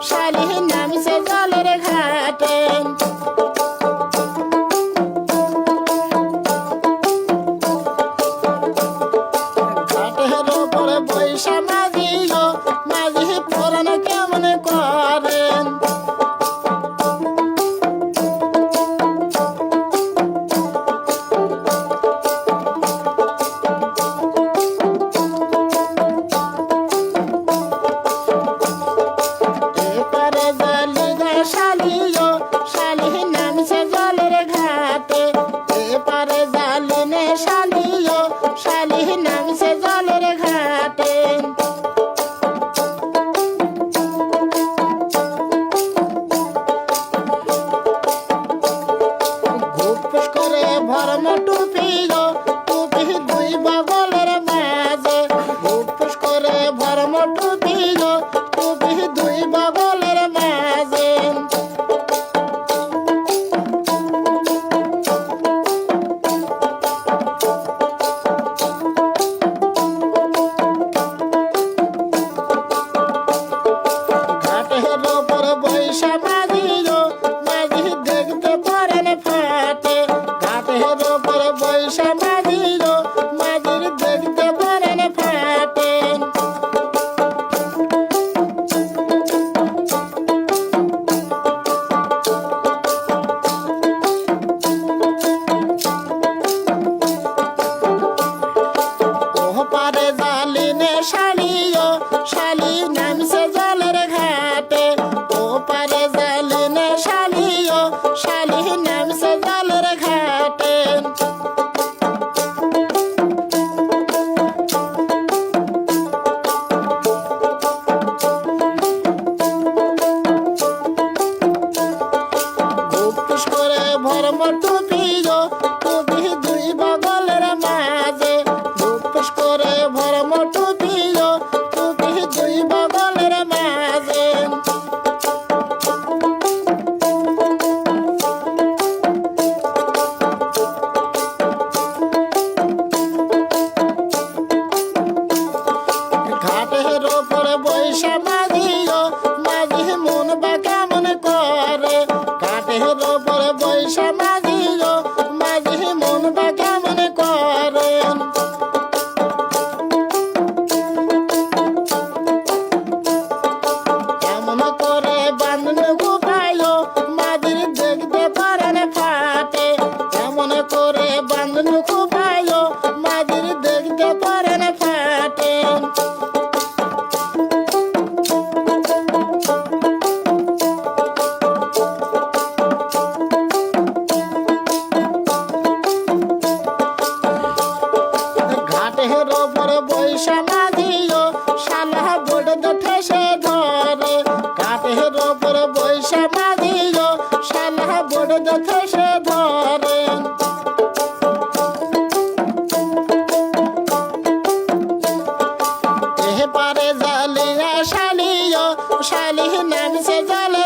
Shiny তুমি তুমি দুই বগলের মাঝে দুপুস করে ভরম তুমি তুমি দুই বগলের মাঝে। ঘাটের ওপরে বৈশাখ সমাধিও সানা বোর্ড ঠেসে ধরে কাঠের ওপর বই সমাধিও সানা বোর্ড ঠেসে ধরে পারে জালিয়া শালিও শালি নামছে জালে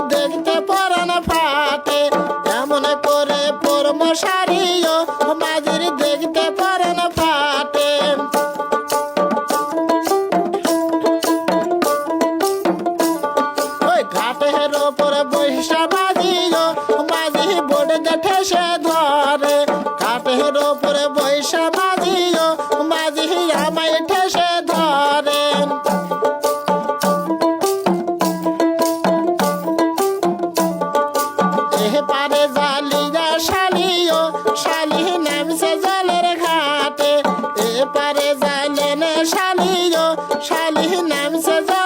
oyna, şəlih nəmsəzə